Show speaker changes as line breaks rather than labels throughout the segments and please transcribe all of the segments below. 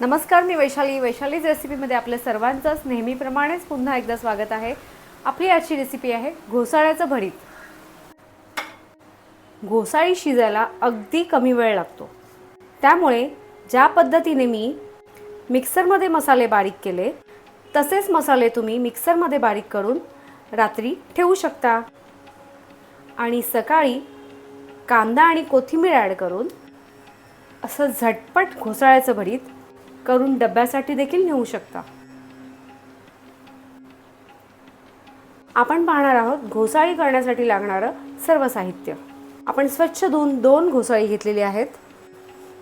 नमस्कार मी वैशाली. वैशालीज रेसिपीमध्ये आपल्या सर्वांचंच नेहमीप्रमाणेच पुन्हा एकदा स्वागत आहे. आपली आजची रेसिपी आहे घोसाळ्याचं भरीत. घोसाळी शिजायला अगदी कमी वेळ लागतो. त्यामुळे ज्या पद्धतीने मी मिक्सरमध्ये मसाले बारीक केले तसेच मसाले तुम्ही मिक्सरमध्ये बारीक करून रात्री ठेवू शकता. आणि सकाळी कांदा आणि कोथिंबीर ॲड करून असं झटपट घोसाळ्याचं भरीत करून डब्यासाठी देखील नेऊ शकता. आपण पाहणार आहोत घोसाळी करण्यासाठी लागणारं सर्व साहित्य. आपण स्वच्छ धुवून दोन घोसाळी घेतलेली आहेत.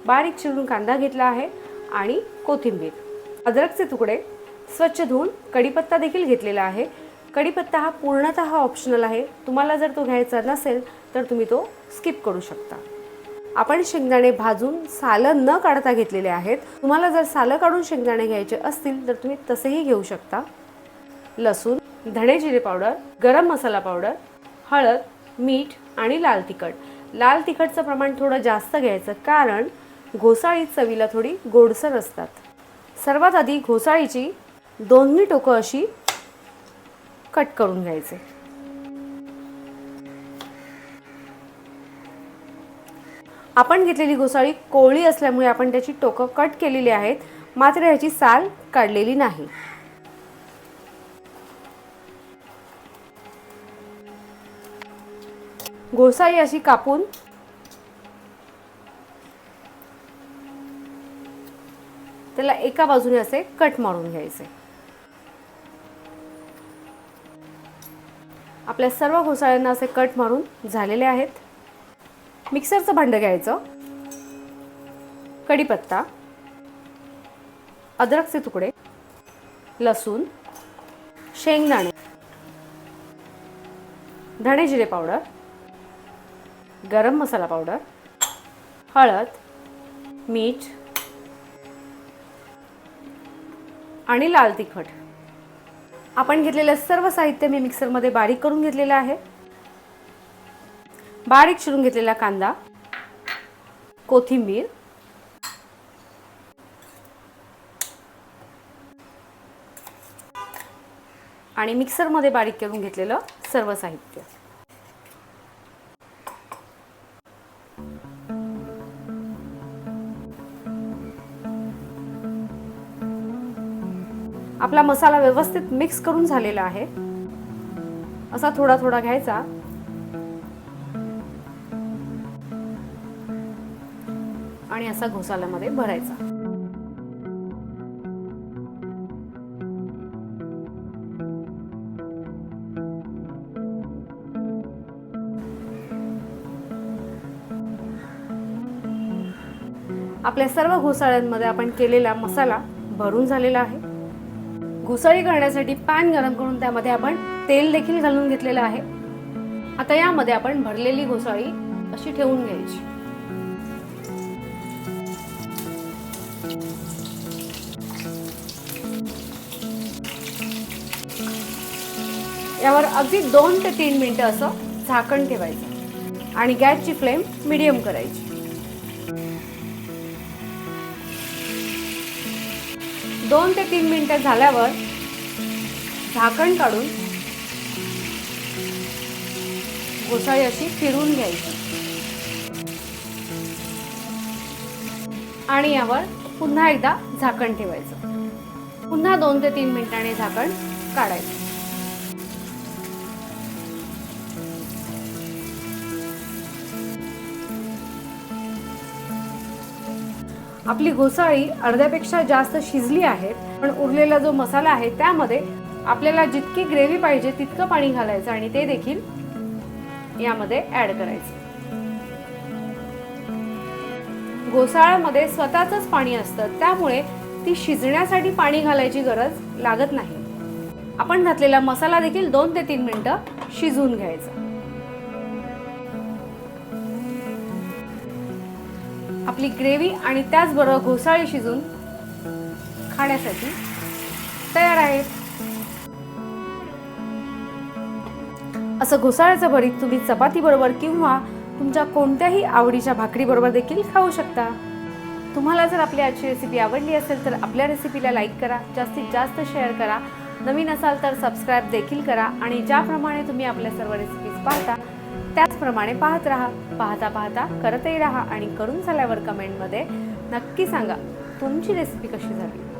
बारीक चिरून कांदा घेतला आहे आणि कोथिंबीर. अद्रकचे तुकडे स्वच्छ धुवून कढीपत्ता देखील घेतलेला आहे. कढीपत्ता हा पूर्णतः ऑप्शनल आहे. तुम्हाला जर तो घ्यायचा नसेल तर तुम्ही तो स्किप करू शकता. आपण शेंगदाणे भाजून सालं न काढता घेतलेले आहेत. तुम्हाला जर सालं काढून शेंगदाणे घ्यायचे असतील तर तुम्ही तसेही घेऊ शकता. लसूण धणे जिरे पावडर गरम मसाला पावडर हळद मीठ आणि लाल तिखट. लाल तिखटचं प्रमाण थोडं जास्त घ्यायचं कारण घोसाळी चवीला थोडी गोडसर असतात. सर्वात आधी घोसाळीची दोन्ही टोकं अशी कट करून घ्यायचे. आपण घेतलेली घोसाळी कोवळी असल्यामुळे आपण त्याची टोकं कट केलेली आहेत मात्र ह्याची साल काढलेली नाही. घोसाळी अशी कापून त्याला एका बाजूने असे कट मारून घ्यायचे. आपल्या सर्व घोसाळ्यांना असे कट मारून झालेले आहेत. मिक्सरचं भांडं घ्यायचं. कढीपत्ता. अद्रकचे तुकडे. लसूण. शेंगदाणे. धणे जिरे पावडर. गरम मसाला पावडर. हळद. मीठ. आणि लाल तिखट. आपण घेतलेलं सर्व साहित्य मी मिक्सरमध्ये बारीक करून घेतलेलं आहे. बारीक चिरून घेतलेला कांदा कोथिंबीर आणि मिक्सरमध्ये बारीक करून घेतलेलं सर्व साहित्य. आपला मसाला व्यवस्थित मिक्स करून झालेला आहे. असा थोडा थोडा घ्यायचा. आणि असा घोसाल्यामध्ये भरायचा. आपल्या सर्व घोसाळ्यांमध्ये आपण केलेला मसाला भरून झालेला आहे. घोसाळी करण्यासाठी पॅन गरम करून त्यामध्ये आपण तेल देखील घालून घेतलेलं आहे. आता यामध्ये आपण भरलेली घोसाळी अशी ठेवून घ्यायची. यावर अगदी दोन ते तीन मिनिटं असं झाकण ठेवायचं आणि गॅसची फ्लेम मिडियम करायची. दोन ते तीन मिनिटं झाल्यावर झाकण काढून घोसाळी अशी फिरून घ्यायची. आणि यावर पुन्हा एकदा झाकण ठेवायचं. पुन्हा दोन ते तीन मिनिटांनी झाकण काढायचं. आपली घोसाळी अर्ध्यापेक्षा जास्त शिजली आहे पण उरलेला जो मसाला आहे त्यामध्ये आपल्याला जितकी ग्रेव्ही पाहिजे तितकं पाणी घालायचं आणि ते देखील यामध्ये ऍड करायचं. घोसाळ्यामध्ये स्वतःच पाणी असतं त्यामुळे ती शिजण्यासाठी पाणी घालायची गरज लागत नाही. आपण घातलेला मसाला देखील दोन ते तीन मिनिटं शिजवून घ्यायचा. आपली ग्रेव्ही आणि त्याचबरोबर घोसाळी शिजून खाण्यासाठी तयार आहे. असं घोसाळ्याचं भरीत तुम्ही चपाती बरोबर किंवा तुमच्या कोणत्याही आवडीच्या भाकरी बरोबर देखील खाऊ शकता. तुम्हाला जर आपली आजची रेसिपी आवडली असेल तर आपल्या रेसिपीला लाईक करा जास्तीत जास्त शेअर करा. नवीन असाल तर सबस्क्राईब देखील करा आणि ज्याप्रमाणे तुम्ही आपल्या सर्व रेसिपीज पाहता त्याचप्रमाणे पाहत राहा पाहता पाहता करतही राहा आणि करून झाल्यावर कमेंटमध्ये नक्की सांगा तुमची रेसिपी कशी झाली?